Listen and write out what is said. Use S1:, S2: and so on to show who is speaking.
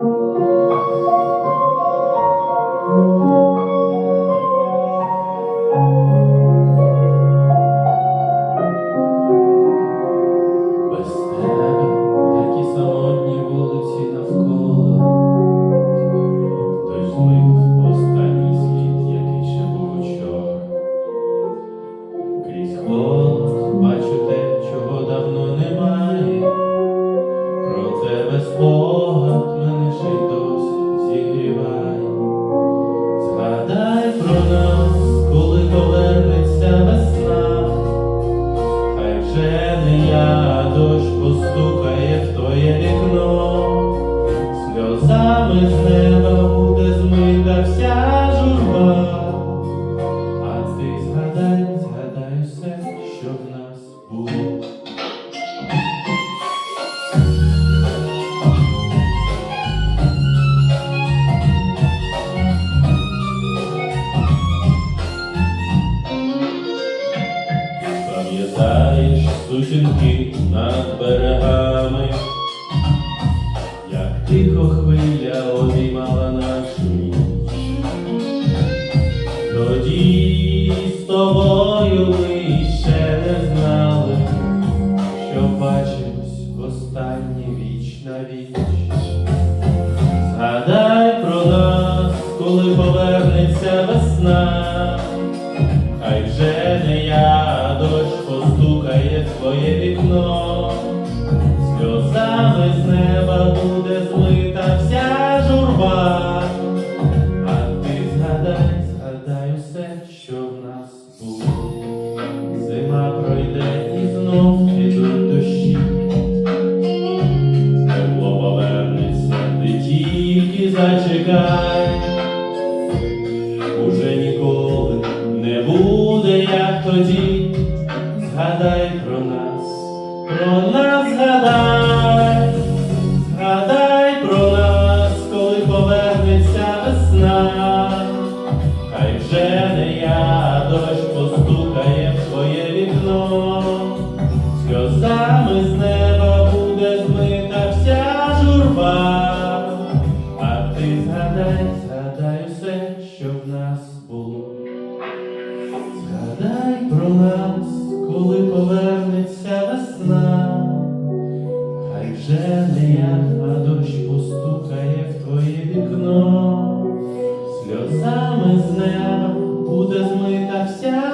S1: Thank you. Пам'ятаєш сутінки над берегами, як тихо хвиля обіймала нашу ніч. Тоді з тобою ми ще не знали, що бачимось востаннє віч на віч. Згадай про нас, коли повернеться весна. Хай вже постукає в твоє вікно, сльозами з неба буде змита вся журба, а ти згадай, згадай усе, що в нас було. Зима пройде і знов підуть дощі. Тепло повернеться, ти тільки зачекай уже ніколи не буде, як тоді. Згадай, згадай про нас, коли повернеться весна. Хай вже не я дощ постукає в твоє вікно, сльозами з неба буде змита вся журба, а ти згадай, згадай все, що в нас було. Згадай про нас, коли повернеться весна, вікно, сльозами з неба буде змита вся